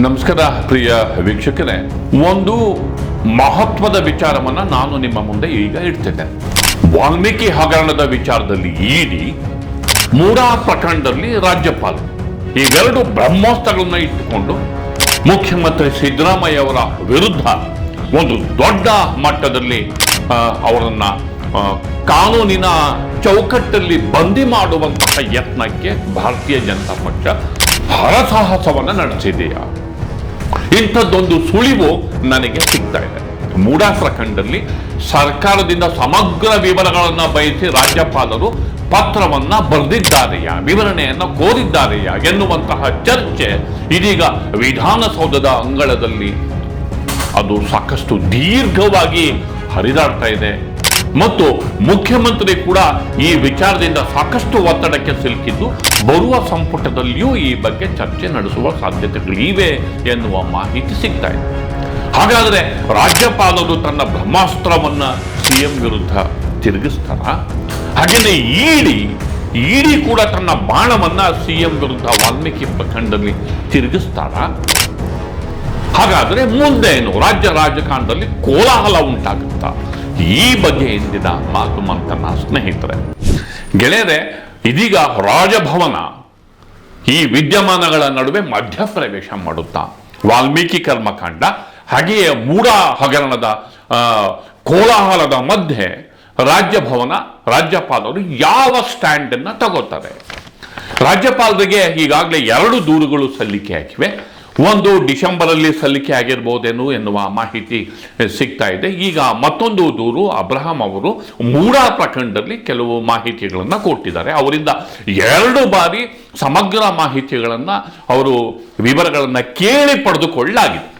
ನಮಸ್ಕಾರ, ಪ್ರಿಯ ವೀಕ್ಷಕರೇ. ಒಂದು ಮಹತ್ವದ ವಿಚಾರವನ್ನ ನಾನು ನಿಮ್ಮ ಮುಂದೆ ಈಗ ಇಡ್ತೇನೆ. ವಾಲ್ಮೀಕಿ ಹಗರಣದ ವಿಚಾರದಲ್ಲಿ ಈಡಿ ಮೂಡಾ ಪ್ರಕರಣದಲ್ಲಿ ರಾಜ್ಯಪಾಲ. ಇವೆರಡು ಬ್ರಹ್ಮೋಸ್ತ್ರಗಳನ್ನ ಇಟ್ಟುಕೊಂಡು ಮುಖ್ಯಮಂತ್ರಿ ಸಿದ್ದರಾಮಯ್ಯ ಅವರ ವಿರುದ್ಧ ಒಂದು ದೊಡ್ಡ ಮಟ್ಟದಲ್ಲಿ ಅವರನ್ನ ಕಾನೂನಿನ ಚೌಕಟ್ಟಲ್ಲಿ ಬಂದಿ ಮಾಡುವಂತಹ ಯತ್ನಕ್ಕೆ ಭಾರತೀಯ ಜನತಾ ಪಕ್ಷ ಹರಸಾಹಸವನ್ನು ನಡೆಸಿದೆಯಾ? ಇಂಥದ್ದೊಂದು ಸುಳಿವು ನನಗೆ ಸಿಗ್ತಾ ಇದೆ. ಮೂಡಾ ಪ್ರಖಂಡದಲ್ಲಿ ಸರ್ಕಾರದಿಂದ ಸಮಗ್ರ ವಿವರಗಳನ್ನು ಬಯಸಿ ರಾಜ್ಯಪಾಲರು ಪತ್ರವನ್ನ ಬರೆದಿದ್ದಾರೆಯಾ, ವಿವರಣೆಯನ್ನು ಕೋರಿದ್ದಾರೆಯಾ ಎನ್ನುವಂತಹ ಚರ್ಚೆ ಇದೀಗ ವಿಧಾನಸೌಧದ ಅಂಗಳದಲ್ಲಿ ಅದು ಸಾಕಷ್ಟು ದೀರ್ಘವಾಗಿ ಹರಿದಾಡ್ತಾ ಇದೆ. ಮತ್ತು ಮುಖ್ಯಮಂತ್ರಿ ಕೂಡ ಈ ವಿಚಾರದಿಂದ ಸಾಕಷ್ಟು ಒತ್ತಡಕ್ಕೆ ಸಿಲುಕಿದ್ದು, ಬರುವ ಸಂಪುಟದಲ್ಲಿಯೂ ಈ ಬಗ್ಗೆ ಚರ್ಚೆ ನಡೆಸುವ ಸಾಧ್ಯತೆಗಳಿವೆ ಎನ್ನುವ ಮಾಹಿತಿ ಸಿಗ್ತಾ ಇದೆ. ಹಾಗಾದರೆ ರಾಜ್ಯಪಾಲರು ತನ್ನ ಬ್ರಹ್ಮಾಸ್ತ್ರವನ್ನ ಸಿಎಂ ವಿರುದ್ಧ ತಿರುಗಿಸ್ತಾರ? ಹಾಗೆಯೇ ಇಡಿ ಇಡಿ ಕೂಡ ತನ್ನ ಬಾಣವನ್ನ ಸಿಎಂ ವಿರುದ್ಧ ವಾಲ್ಮೀಕಿ ಪ್ರಖಂಡದಲ್ಲಿ ತಿರುಗಿಸ್ತಾರ? ಹಾಗಾದರೆ ಮುಂದೆ ಏನು? ರಾಜ್ಯ ರಾಜಕಾರಣದಲ್ಲಿ ಕೋಲಾಹಲ ಉಂಟಾಗುತ್ತಾ? ಈ ಬಗ್ಗೆ ಇಂದಿನ ಮಾತು ಮಂಥನ ಸ್ನೇಹಿತರೆ. ಗೆಳೆಯರೆ, ಇದೀಗ ರಾಜಭವನ ಈ ವಿದ್ಯಮಾನಗಳ ನಡುವೆ ಮಧ್ಯಪ್ರವೇಶ ಮಾಡುತ್ತಾ, ವಾಲ್ಮೀಕಿ ಕರ್ಮಕಾಂಡ, ಹಾಗೆಯೇ ಮೂಡ ಹಗರಣದ ಕೋಲಾಹಲದ ಮಧ್ಯೆ ರಾಜ್ಯಭವನ ರಾಜ್ಯಪಾಲರು ಯಾವ ಸ್ಟ್ಯಾಂಡನ್ನು ತಗೋತಾರೆ. ರಾಜ್ಯಪಾಲರಿಗೆ ಈಗಾಗಲೇ ಎರಡು ದೂರುಗಳು ಸಲ್ಲಿಕೆ ಆಗಿವೆ. ಒಂದು ಡಿಸೆಂಬರಲ್ಲಿ ಸಲ್ಲಿಕೆ ಆಗಿರ್ಬೋದೇನು ಎನ್ನುವ ಮಾಹಿತಿ ಸಿಗ್ತಾ ಇದೆ. ಈಗ ಮತ್ತೊಂದು ದೂರು, ಅಬ್ರಹಾಂ ಅವರು ಮೂಡಾ ಪ್ರಖಂಡದಲ್ಲಿ ಕೆಲವು ಮಾಹಿತಿಗಳನ್ನು ಕೊಟ್ಟಿದ್ದಾರೆ. ಅವರಿಂದ ಎರಡು ಬಾರಿ ಸಮಗ್ರ ಮಾಹಿತಿಗಳನ್ನು ಅವರು ವಿವರಗಳನ್ನು ಕೇಳಿ ಪಡೆದುಕೊಳ್ಳಲಾಗಿದೆ.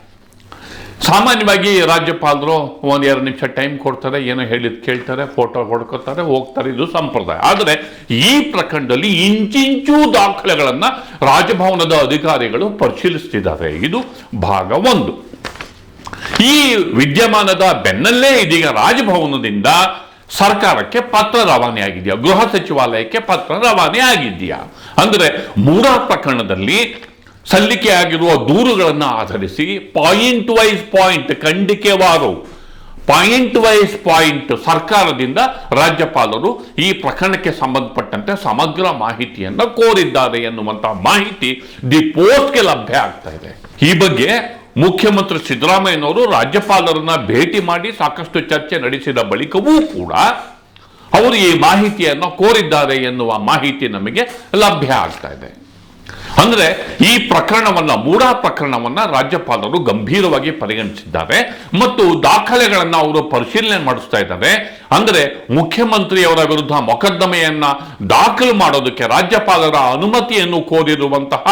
ಸಾಮಾನ್ಯವಾಗಿ ರಾಜ್ಯಪಾಲರು ಒಂದು ಎರಡು ನಿಮಿಷ ಟೈಮ್ ಕೊಡ್ತಾರೆ, ಏನೋ ಹೇಳಿದ್ ಕೇಳ್ತಾರೆ, ಫೋಟೋ ಹೊಡ್ಕೋತಾರೆ, ಹೋಗ್ತಾರೆ, ಇದು ಸಂಪ್ರದಾಯ. ಆದರೆ ಈ ಪ್ರಕರಣದಲ್ಲಿ ಇಂಚಿಂಚು ದಾಖಲೆಗಳನ್ನು ರಾಜಭವನದ ಅಧಿಕಾರಿಗಳು ಪರಿಶೀಲಿಸ್ತಿದ್ದಾರೆ. ಇದು ಭಾಗ ಒಂದು. ಈ ವಿದ್ಯಮಾನದ ಬೆನ್ನಲ್ಲೇ ಇದೀಗ ರಾಜಭವನದಿಂದ ಸರ್ಕಾರಕ್ಕೆ ಪತ್ರ ರವಾನೆ ಆಗಿದೆಯಾ? ಗೃಹ ಸಚಿವಾಲಯಕ್ಕೆ ಪತ್ರ ರವಾನೆ ಆಗಿದೆಯಾ? ಅಂದ್ರೆ ಮೂರ ಪ್ರಕರಣದಲ್ಲಿ ಸಲ್ಲಿಕೆಯಾಗಿರುವ ದೂರುಗಳನ್ನು ಆಧರಿಸಿ ಪಾಯಿಂಟ್ ವೈಸ್ ಪಾಯಿಂಟ್ ಖಂಡಿಕೆವಾರು ಪಾಯಿಂಟ್ ವೈಸ್ ಪಾಯಿಂಟ್ ಸರ್ಕಾರದಿಂದ ರಾಜ್ಯಪಾಲರು ಈ ಪ್ರಕರಣಕ್ಕೆ ಸಂಬಂಧಪಟ್ಟಂತೆ ಸಮಗ್ರ ಮಾಹಿತಿಯನ್ನು ಕೋರಿದ್ದಾರೆ ಎನ್ನುವಂತಹ ಮಾಹಿತಿ ದಿ ಪೋಸ್ಟ್ಗೆ ಲಭ್ಯ ಆಗ್ತಾ ಇದೆ. ಈ ಬಗ್ಗೆ ಮುಖ್ಯಮಂತ್ರಿ ಸಿದ್ದರಾಮಯ್ಯನವರು ರಾಜ್ಯಪಾಲರನ್ನ ಭೇಟಿ ಮಾಡಿ ಸಾಕಷ್ಟು ಚರ್ಚೆ ನಡೆಸಿದ ಬಳಿಕವೂ ಕೂಡ ಅವರು ಈ ಮಾಹಿತಿಯನ್ನು ಕೋರಿದ್ದಾರೆ ಎನ್ನುವ ಮಾಹಿತಿ ನಮಗೆ ಲಭ್ಯ ಆಗ್ತಾ ಇದೆ. ಅಂದ್ರೆ ಈ ಪ್ರಕರಣವನ್ನ, ಮೂಡಾ ಪ್ರಕರಣವನ್ನ ರಾಜ್ಯಪಾಲರು ಗಂಭೀರವಾಗಿ ಪರಿಗಣಿಸಿದ್ದಾರೆ ಮತ್ತು ದಾಖಲೆಗಳನ್ನ ಅವರು ಪರಿಶೀಲನೆ ಮಾಡಿಸ್ತಾ ಇದ್ದಾರೆ. ಅಂದ್ರೆ ಮುಖ್ಯಮಂತ್ರಿಯವರ ವಿರುದ್ಧ ಮೊಕದ್ದಮೆಯನ್ನ ದಾಖಲು ಮಾಡೋದಕ್ಕೆ ರಾಜ್ಯಪಾಲರ ಅನುಮತಿಯನ್ನು ಕೋರಿರುವಂತಹ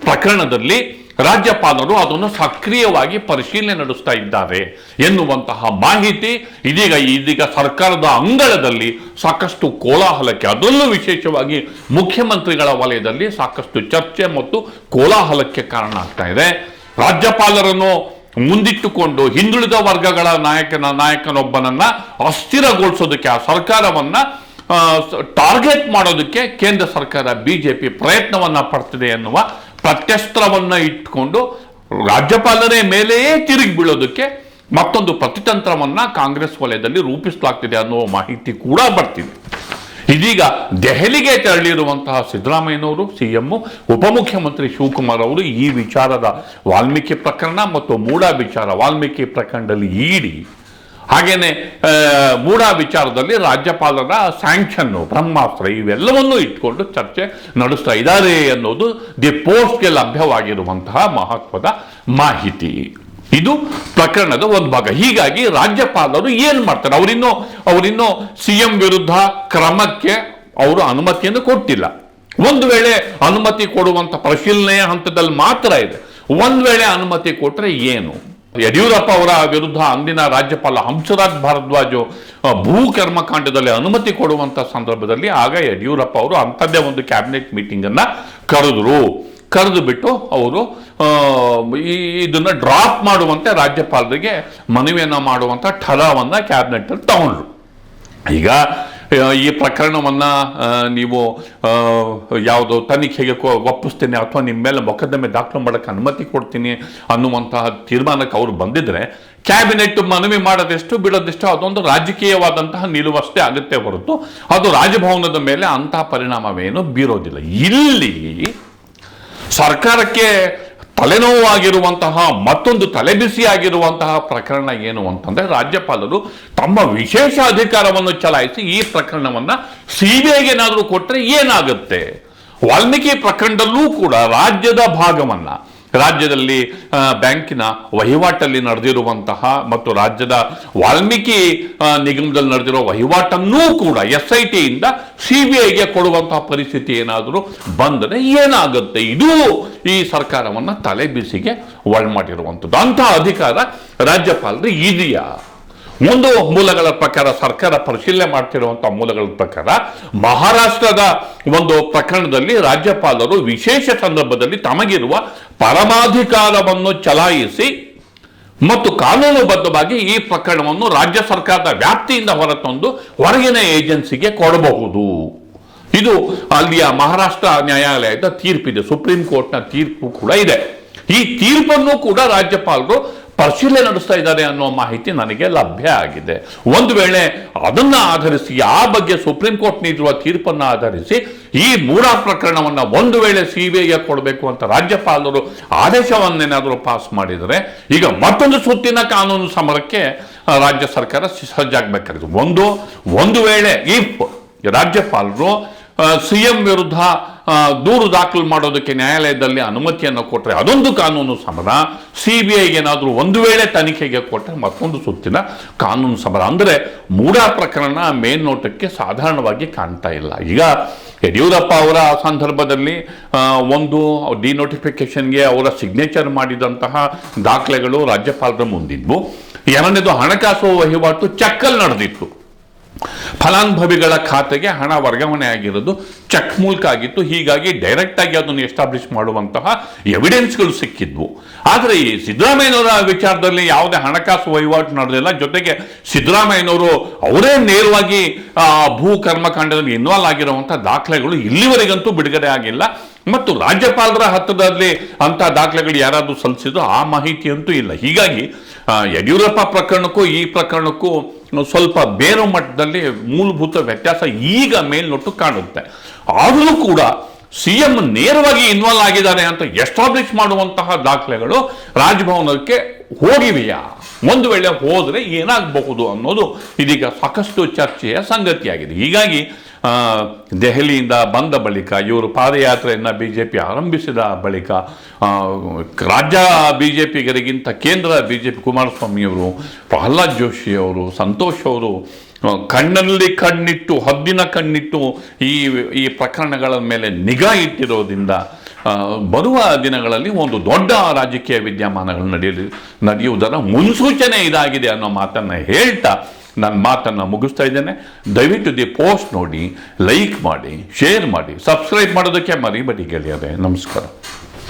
ಪ್ರಕರಣದಲ್ಲಿ ರಾಜ್ಯಪಾಲರು ಅದನ್ನು ಸಕ್ರಿಯವಾಗಿ ಪರಿಶೀಲನೆ ನಡೆಸ್ತಾ ಇದ್ದಾರೆ ಎನ್ನುವಂತಹ ಮಾಹಿತಿ ಇದೀಗ ಇದೀಗ ಸರ್ಕಾರದ ಅಂಗಳದಲ್ಲಿ ಸಾಕಷ್ಟು ಕೋಲಾಹಲಕ್ಕೆ ಅದರಲ್ಲೂ ವಿಶೇಷವಾಗಿ ಮುಖ್ಯಮಂತ್ರಿಗಳ ವಲಯದಲ್ಲಿ ಸಾಕಷ್ಟು ಚರ್ಚೆ ಮತ್ತು ಕೋಲಾಹಲಕ್ಕೆ ಕಾರಣ ಆಗ್ತಾ ಇದೆ. ರಾಜ್ಯಪಾಲರನ್ನು ಮುಂದಿಟ್ಟುಕೊಂಡು ಹಿಂದುಳಿದ ವರ್ಗಗಳ ನಾಯಕನ ನಾಯಕನೊಬ್ಬನನ್ನ ಅಸ್ಥಿರಗೊಳಿಸೋದಕ್ಕೆ, ಆ ಸರ್ಕಾರವನ್ನ ಟಾರ್ಗೆಟ್ ಮಾಡೋದಕ್ಕೆ ಕೇಂದ್ರ ಸರ್ಕಾರ ಬಿಜೆಪಿ ಪ್ರಯತ್ನವನ್ನ ಪಡ್ತಿದೆ ಎನ್ನುವ ಪ್ರತ್ಯಸ್ತ್ರವನ್ನ ಇಟ್ಕೊಂಡು ರಾಜ್ಯಪಾಲರೇ ಮೇಲೆಯೇ ತಿರುಗಿ ಬೀಳೋದಕ್ಕೆ ಮತ್ತೊಂದು ಪ್ರತಿತಂತ್ರವನ್ನ ಕಾಂಗ್ರೆಸ್ ವಲಯದಲ್ಲಿ ರೂಪಿಸಲಾಗ್ತಿದೆ ಅನ್ನುವ ಮಾಹಿತಿ ಕೂಡ ಬರ್ತಿದೆ. ಇದೀಗ ದೆಹಲಿಗೆ ತೆರಳಿರುವಂತಹ ಸಿದ್ದರಾಮಯ್ಯನವರು, ಸಿಎಂ, ಉಪಮುಖ್ಯಮಂತ್ರಿ ಶಿವಕುಮಾರ್ ಅವರು ಈ ವಿಚಾರದ ವಾಲ್ಮೀಕಿ ಪ್ರಕರಣ ಮತ್ತು ಮೂಡ ವಿಚಾರ ವಾಲ್ಮೀಕಿ ಪ್ರಕರಣದಲ್ಲಿ ಇಡಿ ಹಾಗೇನೆ ಮೂಢ ವಿಚಾರದಲ್ಲಿ ರಾಜ್ಯಪಾಲರ ಸ್ಯಾಂಕ್ಷನ್ನು, ಬ್ರಹ್ಮಾಸ್ತ್ರ ಇವೆಲ್ಲವನ್ನೂ ಇಟ್ಕೊಂಡು ಚರ್ಚೆ ನಡೆಸ್ತಾ ಇದ್ದಾರೆ ಅನ್ನೋದು ದಿ ಪೋಸ್ಟ್ಗೆ ಲಭ್ಯವಾಗಿರುವಂತಹ ಮಹತ್ವದ ಮಾಹಿತಿ. ಇದು ಪ್ರಕರಣದ ಒಂದು ಭಾಗ. ಹೀಗಾಗಿ ರಾಜ್ಯಪಾಲರು ಏನು ಮಾಡ್ತಾರೆ? ಅವರಿನ್ನೂ ಅವರಿನ್ನೂ ಸಿ ಎಂ ವಿರುದ್ಧ ಕ್ರಮಕ್ಕೆ ಅವರು ಅನುಮತಿಯನ್ನು ಕೊಟ್ಟಿಲ್ಲ. ಒಂದು ವೇಳೆ ಅನುಮತಿ ಕೊಡುವಂತ ಪರಿಶೀಲನೆಯ ಹಂತದಲ್ಲಿ ಮಾತ್ರ ಇದೆ. ಒಂದು ವೇಳೆ ಅನುಮತಿ ಕೊಟ್ಟರೆ ಏನು? ಯಡಿಯೂರಪ್ಪ ಅವರ ವಿರುದ್ಧ ಅಂದಿನ ರಾಜ್ಯಪಾಲ ಹಂಸರಾಜ್ ಭಾರದ್ವಾಜ್ ಭೂ ಕರ್ಮಕಾಂಡದಲ್ಲಿ ಅನುಮತಿ ಕೊಡುವಂತ ಸಂದರ್ಭದಲ್ಲಿ ಆಗ ಯಡಿಯೂರಪ್ಪ ಅವರು ಅಂಥದ್ದೇ ಒಂದು ಕ್ಯಾಬಿನೆಟ್ ಮೀಟಿಂಗ್ ಅನ್ನ ಕರೆದ್ರು. ಕರೆದು ಬಿಟ್ಟು ಅವರು ಇದನ್ನ ಡ್ರಾಪ್ ಮಾಡುವಂತೆ ರಾಜ್ಯಪಾಲರಿಗೆ ಮನವಿಯನ್ನ ಮಾಡುವಂತ ಠರವನ್ನ ಕ್ಯಾಬಿನೆಟ್ ಅಲ್ಲಿ ತಗೊಂಡ್ರು. ಈಗ ಈ ಪ್ರಕರಣವನ್ನು ನೀವು ಯಾವುದು ತನಿಖೆಗೆ ಒಪ್ಪಿಸ್ತೀನಿ ಅಥವಾ ನಿಮ್ಮ ಮೇಲೆ ಮೊಕದ್ದಮೆ ದಾಖಲು ಮಾಡೋಕ್ಕೆ ಅನುಮತಿ ಕೊಡ್ತೀನಿ ಅನ್ನುವಂತಹ ತೀರ್ಮಾನಕ್ಕೆ ಅವರು ಬಂದಿದ್ರೆ, ಕ್ಯಾಬಿನೆಟ್ ಮನವಿ ಮಾಡೋದೆಷ್ಟು ಬಿಡೋದೆಷ್ಟು ಅದೊಂದು ರಾಜಕೀಯವಾದಂತಹ ನಿಲುವಷ್ಟೇ ಆಗುತ್ತೆ ಹೊರತು, ಅದು ರಾಜಭವನದ ಮೇಲೆ ಅಂತಹ ಪರಿಣಾಮವೇನು ಬೀರೋದಿಲ್ಲ. ಇಲ್ಲಿ ಸರ್ಕಾರಕ್ಕೆ ತಲೆನೋವಾಗಿರುವಂತಹ, ಮತ್ತೊಂದು ತಲೆಬಿಸಿಯಾಗಿರುವಂತಹ ಪ್ರಕರಣ ಏನು ಅಂತಂದ್ರೆ, ರಾಜ್ಯಪಾಲರು ತಮ್ಮ ವಿಶೇಷ ಅಧಿಕಾರವನ್ನು ಚಲಾಯಿಸಿ ಈ ಪ್ರಕರಣವನ್ನ ಸಿಬಿಐಗೆ ಏನಾದರೂ ಕೊಟ್ಟರೆ ಏನಾಗುತ್ತೆ? ವಾಲ್ಮೀಕಿ ಪ್ರಕರಣದಲ್ಲೂ ಕೂಡ ರಾಜ್ಯದ ಭಾಗವನ್ನ ರಾಜ್ಯದಲ್ಲಿ ಬ್ಯಾಂಕಿನ ವಹಿವಾಟಲ್ಲಿ ನಡೆದಿರುವಂತಹ ಮತ್ತು ರಾಜ್ಯದ ವಾಲ್ಮೀಕಿ ನಿಗಮದಲ್ಲಿ ನಡೆದಿರುವ ವಹಿವಾಟನ್ನೂ ಕೂಡ ಎಸ್ ಐ ಟಿಯಿಂದ ಸಿ ಬಿ ಐಗೆ ಕೊಡುವಂತಹ ಪರಿಸ್ಥಿತಿ ಏನಾದರೂ ಬಂದರೆ ಏನಾಗುತ್ತೆ? ಇದು ಈ ಸರ್ಕಾರವನ್ನು ತಲೆಬಿಸಿಗೆ ಒಳ್ ಮಾಡಿರುವಂಥದ್ದು ಅಂತಹ ಅಧಿಕಾರ ರಾಜ್ಯಪಾಲರು ಇದೆಯಾ? ಒಂದು ಮೂಲಗಳ ಪ್ರಕಾರ ಸರ್ಕಾರ ಪರಿಶೀಲನೆ ಮಾಡ್ತಿರುವಂತಹ ಮೂಲಗಳ ಪ್ರಕಾರ ಮಹಾರಾಷ್ಟ್ರದ ಒಂದು ಪ್ರಕರಣದಲ್ಲಿ ರಾಜ್ಯಪಾಲರು ವಿಶೇಷ ಸಂದರ್ಭದಲ್ಲಿ ತಮಗಿರುವ ಪರಮಾಧಿಕಾರವನ್ನು ಚಲಾಯಿಸಿ ಮತ್ತು ಕಾನೂನುಬದ್ಧವಾಗಿ ಈ ಪ್ರಕರಣವನ್ನು ರಾಜ್ಯ ಸರ್ಕಾರದ ವ್ಯಾಪ್ತಿಯಿಂದ ಹೊರತಂದು ಹೊರಗಿನ ಏಜೆನ್ಸಿಗೆ ಕೊಡಬಹುದು. ಇದು ಅಲ್ಲಿಯ ಮಹಾರಾಷ್ಟ್ರ ನ್ಯಾಯಾಲಯದ ತೀರ್ಪಿದೆ. ಸುಪ್ರೀಂ ಕೋರ್ಟ್ನ ತೀರ್ಪು ಕೂಡ ಇದೆ. ಈ ತೀರ್ಪನ್ನು ಕೂಡ ರಾಜ್ಯಪಾಲರು ಪರಿಶೀಲನೆ ನಡೆಸ್ತಾ ಇದ್ದಾರೆ ಅನ್ನೋ ಮಾಹಿತಿ ನನಗೆ ಲಭ್ಯ ಆಗಿದೆ. ಒಂದು ವೇಳೆ ಅದನ್ನ ಆಧರಿಸಿ, ಆ ಬಗ್ಗೆ ಸುಪ್ರೀಂ ಕೋರ್ಟ್ ನೀಡಿರುವ ತೀರ್ಪನ್ನು ಆಧರಿಸಿ ಈ ಮೂರ ಪ್ರಕರಣವನ್ನ ಒಂದು ವೇಳೆ ಸಿಬಿಐಗೆ ಕೊಡಬೇಕು ಅಂತ ರಾಜ್ಯಪಾಲರು ಆದೇಶವನ್ನೇನಾದರೂ ಪಾಸ್ ಮಾಡಿದರೆ, ಈಗ ಮತ್ತೊಂದು ಸುತ್ತಿನ ಕಾನೂನು ಸಮರಕ್ಕೆ ರಾಜ್ಯ ಸರ್ಕಾರ ಸಜ್ಜಾಗಬೇಕಾಗಿದೆ. ಒಂದು ಒಂದು ವೇಳೆ ಇಫ್ ರಾಜ್ಯಪಾಲರು ಸಿ ಎಂ ವಿರುದ್ಧ ದೂರು ದಾಖಲು ಮಾಡೋದಕ್ಕೆ ನ್ಯಾಯಾಲಯದಲ್ಲಿ ಅನುಮತಿಯನ್ನು ಕೊಟ್ಟರೆ ಅದೊಂದು ಕಾನೂನು ಸಮರ. ಸಿ ಬಿ ಐಗೇನಾದರೂ ಒಂದು ವೇಳೆ ತನಿಖೆಗೆ ಕೊಟ್ಟರೆ ಮತ್ತೊಂದು ಸುತ್ತಿನ ಕಾನೂನು ಸಮರ. ಅಂದರೆ ಮೂಡ ಪ್ರಕರಣ ಮೇಲ್ನೋಟಕ್ಕೆ ಸಾಧಾರಣವಾಗಿ ಕಾಣ್ತಾ ಇಲ್ಲ. ಈಗ ಯಡಿಯೂರಪ್ಪ ಅವರ ಸಂದರ್ಭದಲ್ಲಿ ಒಂದು ಡಿನೋಟಿಫಿಕೇಶನ್ಗೆ ಅವರ ಸಿಗ್ನೇಚರ್ ಮಾಡಿದಂತಹ ದಾಖಲೆಗಳು ರಾಜ್ಯಪಾಲರ ಮುಂದಿದ್ವು. ಎರಡನೇದು ಹಣಕಾಸು ವಹಿವಾಟು ಚೆಕ್ಕಲ್ಲಿ ನಡೆದಿತ್ತು. ಫಲಾನುಭವಿಗಳ ಖಾತೆಗೆ ಹಣ ವರ್ಗಾವಣೆ ಆಗಿರೋದು ಚೆಕ್ ಮೂಲಕ ಆಗಿತ್ತು. ಹೀಗಾಗಿ ಡೈರೆಕ್ಟ್ ಆಗಿ ಅದನ್ನು ಎಸ್ಟಾಬ್ಲಿಷ್ ಮಾಡುವಂತಹ ಎವಿಡೆನ್ಸ್ಗಳು ಸಿಕ್ಕಿದ್ವು. ಆದರೆ ಈ ಸಿದ್ದರಾಮಯ್ಯನವರ ವಿಚಾರದಲ್ಲಿ ಯಾವುದೇ ಹಣಕಾಸು ವಹಿವಾಟು ನಡೆದಿಲ್ಲ. ಜೊತೆಗೆ ಸಿದ್ದರಾಮಯ್ಯನವರು ಅವರೇ ನೇರವಾಗಿ ಭೂ ಕರ್ಮಕಾಂಡದಲ್ಲಿ ಇನ್ವಾಲ್ವ್ ಆಗಿರುವಂತಹ ದಾಖಲೆಗಳು ಇಲ್ಲಿವರೆಗಂತೂ ಬಿಡುಗಡೆ ಆಗಿಲ್ಲ. ಮತ್ತು ರಾಜ್ಯಪಾಲರ ಹತ್ತಿರದಲ್ಲಿ ಅಂತ ದಾಖಲೆಗಳು ಯಾರಾದರೂ ಸಲ್ಲಿಸಿದ್ರು ಆ ಮಾಹಿತಿಯಂತೂ ಇಲ್ಲ. ಹೀಗಾಗಿ ಯಡಿಯೂರಪ್ಪ ಪ್ರಕರಣಕ್ಕೂ ಈ ಪ್ರಕರಣಕ್ಕೂ ಸ್ವಲ್ಪ ಬೇರೆ ಮಟ್ಟದಲ್ಲಿ ಮೂಲಭೂತ ವ್ಯತ್ಯಾಸ ಈಗ ಮೇಲ್ನೊಟ್ಟು ಕಾಣುತ್ತೆ. ಆದರೂ ಕೂಡ ಸಿ ಎಂ ನೇರವಾಗಿ ಇನ್ವಾಲ್ವ್ ಆಗಿದ್ದಾರೆ ಅಂತ ಎಸ್ಟಾಬ್ಲಿಷ್ ಮಾಡುವಂತಹ ದಾಖಲೆಗಳು ರಾಜಭವನಕ್ಕೆ ಹೋಗಿವೆಯಾ? ಒಂದು ವೇಳೆ ಹೋದರೆ ಏನಾಗಬಹುದು ಅನ್ನೋದು ಇದೀಗ ಸಾಕಷ್ಟು ಚರ್ಚೆಯ ಸಂಗತಿಯಾಗಿದೆ. ಹೀಗಾಗಿ ದೆಹಲಿಯಿಂದ ಬಂದ ಬಳಿಕ, ಇವರು ಪಾದಯಾತ್ರೆಯನ್ನು ಬಿ ಜೆ ಪಿ ಆರಂಭಿಸಿದ ಬಳಿಕ ರಾಜ್ಯ ಬಿ ಜೆ ಪಿಗರಿಗಿಂತ ಕೇಂದ್ರ ಬಿ ಜೆ ಪಿ ಕುಮಾರಸ್ವಾಮಿಯವರು, ಪ್ರಹ್ಲಾದ್ ಜೋಶಿಯವರು ಸಂತೋಷ್ ಅವರು ಕಣ್ಣಲ್ಲಿ ಕಣ್ಣಿಟ್ಟು, ಹದ್ದಿನ ಕಣ್ಣಿಟ್ಟು ಈ ಈ ಪ್ರಕರಣಗಳ ಮೇಲೆ ನಿಗಾ ಇಟ್ಟಿರೋದ್ರಿಂದ ಬರುವ ದಿನಗಳಲ್ಲಿ ಒಂದು ದೊಡ್ಡ ರಾಜಕೀಯ ವಿದ್ಯಮಾನಗಳು ನಡೆಯಲಿ, ನಡೆಯುವುದರ ಮುನ್ಸೂಚನೆ ಇದಾಗಿದೆ ಅನ್ನೋ ಮಾತನ್ನು ಹೇಳ್ತಾ ನನ್ನ ಮಾತನ್ನು ಮುಗಿಸ್ತಾ ಇದ್ದೇನೆ. ದಯವಿಟ್ಟು ದಿ ಪೋಸ್ಟ್ ನೋಡಿ, ಲೈಕ್ ಮಾಡಿ, ಶೇರ್ ಮಾಡಿ, ಸಬ್ಸ್ಕ್ರೈಬ್ ಮಾಡೋದಕ್ಕೆ ಮರಿಬೇಡಿ ಗೆಳೆಯರೆ. ನಮಸ್ಕಾರ.